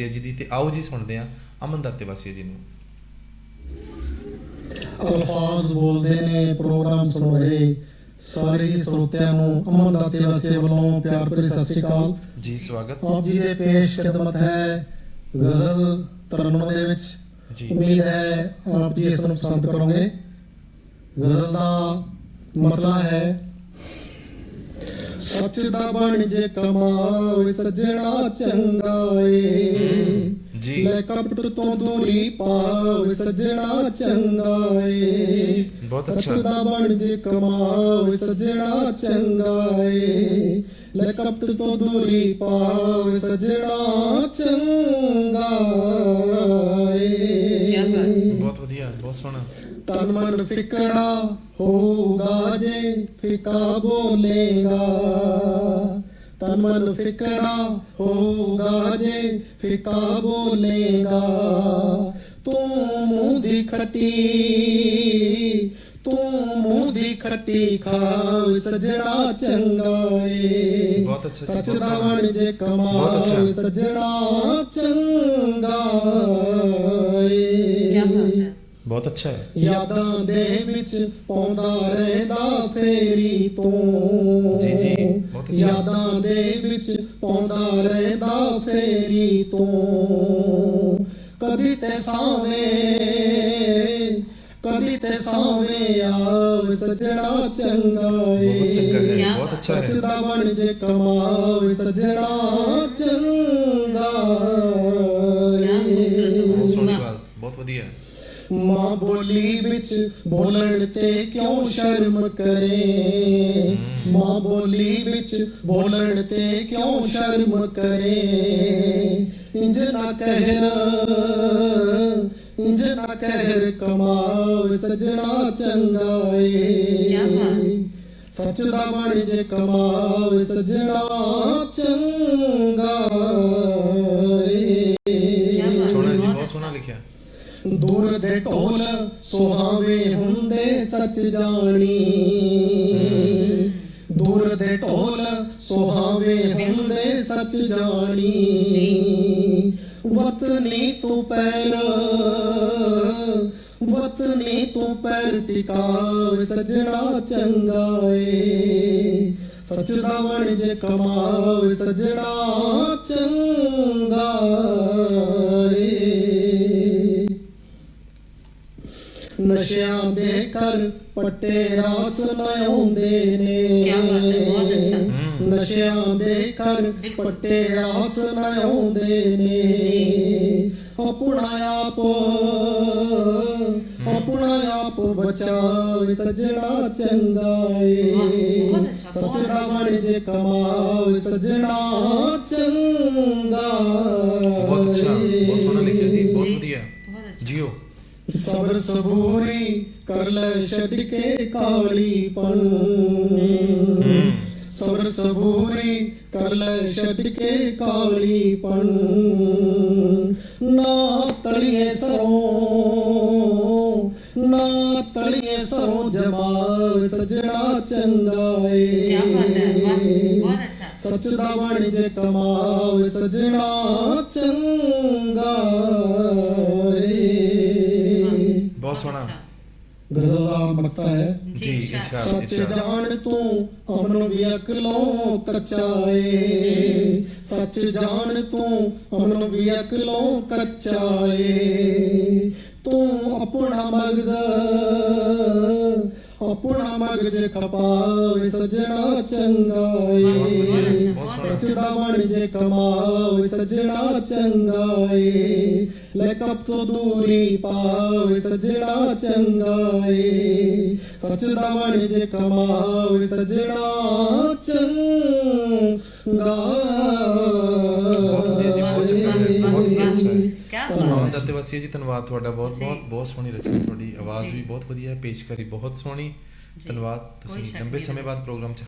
ਵਾਸੀਆ ਜੀ ਦੀ ਤੇ ਆਓ ਜੀ ਸੁਣਦੇ ਹਾਂ ਅਮਨ ਦਾਤੇ ਵਾਸੀਆ ਜੀ ਨੂੰ। ਅਲਫਾਜ਼ ਬੋਲਦੇ ਨੇ ਪ੍ਰੋਗਰਾਮ ਸੁਣ ਰਹੇ। ਸਾਰੇ ਸਰੋਤਿਆਂ ਨੂੰ ਅਮਨ ਦਾਤੇ ਵਾਸੇ ਵੱਲੋਂ ਪਿਆਰ ਭਰੀ ਸਤਿ ਸ੍ਰੀ ਅਕਾਲ। ਜੀ ਸਵਾਗਤ। ਆਪ ਜੀ ਦੇ ਪੇਸ਼ ਖਿਦਮਤ ਹੈ ਗਜ਼ਲ ਤਰਨਮ ਦੇ ਵਿੱਚ। ਜੀ। ਉਮੀਦ ਹੈ ਆਪ ਜੀ ਇਸ ਨੂੰ ਪਸੰਦ ਕਰੋਗੇ। ਗਜ਼ਲ ਦਾ ਮਤਲਬ ਹੈ ਸੱਚ ਦਾ ਬਣ ਜੇ ਕਮਾਵੇ ਸੱਜਣਾ ਚੰਗਾ ਏ। ਜੀ। ਲੈ ਕਪਟ ਤੋਂ ਦੂਰੀ ਪਾਵੇ ਸੱਜਣਾ ਚੰਗਾ ਏ। ਬਹੁਤ ਸੱਚ ਅੱਛਾ। ਦਾ ਬਣ ਜੇ ਕਮਾਵੇ ਸੱਜਣਾ ਚੰਗਾ ਏ। ਲੈ ਕਪਟ ਤੋਂ ਦੂਰੀ ਪਾਵੇ ਸੱਜਣਾ ਚੰਗਾ ਬਾਤ ਏ। ਬਹੁਤ ਵਧੀਆ ਬਹੁਤ ਸੋਹਣਾ। ਤਨ ਮਨ ਫਿਕੜਾ ਹੋਊਗਾ ਜੇ ਫਿਕਾ ਬੋਲੇਗਾ। ਤਨ ਮਨ ਫਿਕੜਾ ਹੋਊਗਾ ਜੇ ਫਿਕਾ ਬੋਲੇਗਾ। ਤੂੰ ਮੂੰਹ ਦੀ ਖੱਟੀ ਤੂੰ ਮੂੰਹ ਦੀ ਖੱਟੀ ਖਾਵ ਸਜਣਾ ਚੰਗਾ ਏ। ਬਹੁਤ ਅੱਛਾ ਜੀ, ਸੱਚ ਬਹੁਤ ਦਾ ਜੇ ਅੱਛਾ। ਸਜਣਾ ਚੰਗਾ ਏ। ਕੀ ਬਾਤ ਹੈ। ਬਹੁਤ ਅੱਛਾ ਹੈ। ਯਾਦਾਂ ਦੇ ਵਿੱਚ ਪਾਉਂਦਾ ਰਹਿੰਦਾ ਫੇਰੀ ਤੋਂ। ਜੀ, ਜੀ, ਬਹੁਤ ਅੱਛਾ। ਯਾਦਾਂ ਦੇ ਵਿੱਚ ਪਾਉਂਦਾ ਰਹਿੰਦਾ ਫੇਰੀ ਤੋਂ। ਕਦੀ ਤੇ ਸਾਵੇਂ ਕਦੀ ਤੇ ਸਾਵੇਂ ਆਵ ਸਜਣਾ ਚੰਗਾ ਬਹੁਤ ਚੰਗਾ ਹੈ ਬਹੁਤ ਅੱਛਾ ਸੱਚ ਹੈ। ਦਾ ਬਣ ਜੇ ਕਮਾਵੇ ਸਜਣਾ ਚੰਗਾ ਖੂਬਸੂਰਤ ਬਹੁਤ ਵਧੀਆ। ਹੈ ਮਾਂ ਬੋਲੀ ਵਿੱਚ ਬੋਲਣ ਤੇ ਕਿਉਂ ਸ਼ਰਮ ਕਰੇ? ਮਾਂ ਬੋਲੀ ਵਿੱਚ ਬੋਲਣ ਤੇ ਕਿਉਂ ਸ਼ਰਮ ਕਰੇ? ਇੰਜ ਨਾ ਕਹਿਰ ਇੰਜ ਨਾ ਕਹਿਰ ਕਮਾਵੇ ਸਜਣਾ ਚੰਗਾ ਕਿਆ ਬਾਤ। ਏ ਸੱਚ ਦਾ ਬਣ ਜੇ ਕਮਾਵੇ ਸਜਣਾ ਚੰਗਾ ਦੇ ਢੋਲ ਸੁਹਾਵੇ ਹੁੰਦੇ ਸੱਚ ਜਾਣੀ। ਦੂਰ ਦੇ ਢੋਲ ਸੁਹਾਵੇ ਹੁੰਦੇ ਸੱਚ ਜਾਣੀ। ਵਤਨੀ ਤੂੰ ਪੈਰ, ਵਤਨੀ ਤੂੰ ਪੈਰ ਟਿਕਾਵੇ, ਸਜਣਾ ਚੰਗਾ ਏ। ਸੱਚ ਦਾ ਬਣ ਜੇ ਕਮਾਵੇ, ਸਜਣਾ ਚੰਗਾ। ਨਸ਼ਿਆਂ ਦੇ ਕਰ ਪੱਟੇ ਰਾਸ ਲਾਉਂਦੇ ਨੇ ਕਿਆ ਬਾਤ ਹੈ, ਬਹੁਤ ਅੱਛਾ। ਨਸ਼ਿਆਂ ਦੇ ਕਰ। ਪੱਟੇ ਰਾਸ ਲਾਉਂਦੇ ਨੇ ਆਪਣਾ ਆਪ ਆਪਣਾ ਆਪ ਬਚਾਵੇ ਸਜਣਾ ਚੰਗਾ ਏ ਸੱਚ ਦਾ ਅੱਛਾ। ਬਣ ਜੇ ਕਮਾਵੇ ਸਜਣਾ ਚੰਗਾ ਬਹੁਤ ਅੱਛਾ ਬਹੁਤ ਸੋਹਣਾ ਲਿਖਿਆ ਜੀ ਸਬਰ ਸਬੂਰੀ ਕਰ ਲੈ ਛੱਡ ਕੇ ਕਾਲੀ ਪਣ। ਸਬਰ ਸਬੂਰੀ ਕਰ ਲੈ ਛੱਡ ਕੇ ਕਾਲੀ ਪਣ। ਨਾ ਤਲੀਏ ਸਰੋਂ ਨਾ ਤਲੀਏ ਸਰੋਂ ਜਮਾਵੇ ਸਜਣਾ ਚੰਗਾ ਏ ਕਿਆ ਬਾਤ ਹੈ ਵਾਹ ਬਹੁਤ ਅੱਛਾ। ਸੱਚ ਦਾ ਬਣ ਜੇ ਕਮਾਵੇ ਸਜਣਾ ਚੰਗਾ। ਏ ਬਹੁਤ ਸੋਹਣਾ। ਅੱਛਾ। ਗਜ਼ਲ ਦਾ ਮਕਤਾ ਹੈ। ਜੀ ਇਰਸ਼ਾਦ ਸੱਚ ਇਰਸ਼ਾਦ। ਜਾਣ ਤੂੰ ਅਮਨ ਵੀ ਅਕਲੋਂ ਕੱਚਾ ਏ ਸੱਚ ਜਾਣ ਤੂੰ ਅਮਨ ਵੀ ਅਕਲੋਂ ਕੱਚਾ ਏ ਤੂੰ ਆਪਣਾ ਮਗਜ਼ ਆਪਣਾ ਮਗਜ਼ ਖਪਾਵੇ ਸਜਣਾ ਚੰਗਾ ਏ ਸੱਚ ਦਾ ਬਣ ਜੇ ਕਮਾਵੇ, ਸਜਣਾ ਚੰਗਾ ਏ ਲੈ ਤੋਂ ਦੂਰੀ ਪਾਵੇ, ਸਜਣਾ ਚੰਗਾ ਏ ਸੱਚ ਦਾ ਬਣ ਜੇ ਕਮਾਵੇ, ਸਜਣਾ ਚੰਗਾ। ਕਿਆ ਅਮਨ ਬਾਤ ਦਾਤੇ ਵਾਸੀਆ ਜੀ ਧੰਨਵਾਦ ਤੁਹਾਡਾ ਬਹੁਤ ਜੀ। ਬਹੁਤ ਬਹੁਤ ਸੋਹਣੀ ਰਚਨਾ ਤੁਹਾਡੀ ਆਵਾਜ਼ ਜੀ। ਵੀ ਬਹੁਤ ਵਧੀਆ ਹੈ ਪੇਸ਼ਕਾਰੀ ਬਹੁਤ ਸੋਹਣੀ ਜੀ। ਧੰਨਵਾਦ ਕੋਈ ਤੁਸੀਂ ਸ਼ੱਕ ਲੰਬੇ ਨਹੀਂ ਸਮੇਂ ਬਾਅਦ ਪ੍ਰੋਗਰਾਮ ਚ